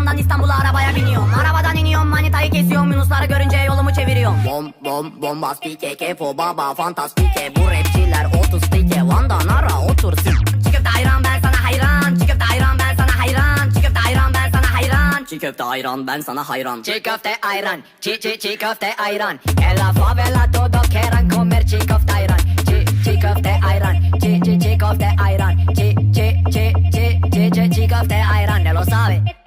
Adana'dan İstanbul'a arabaya biniyorum. Arabadan iniyorum manitayı kesiyorum Yunusları görünce yolumu çeviriyorum. Bom bom bombastik eke po baba fantastike Bu rapçiler otostike Van'dan ara otur sik. Çıkıp da hayran ben sana hayran. Çıkıp da hayran ben sana hayran. Çıkıp da hayran ben sana hayran. Çiğ köfte ayran ben sana hayran. Çiğ köfte ayran. Çiğ çiğ çiğ köfte ayran. En la favela todo queran comer çiğ köfte ayran. Çiğ çiğ köfte ayran. Çiğ çiğ çiğ köfte ayran. Çiğ çiğ çiğ çiğ çiğ çiğ köfte ayran. Ne lo sabe.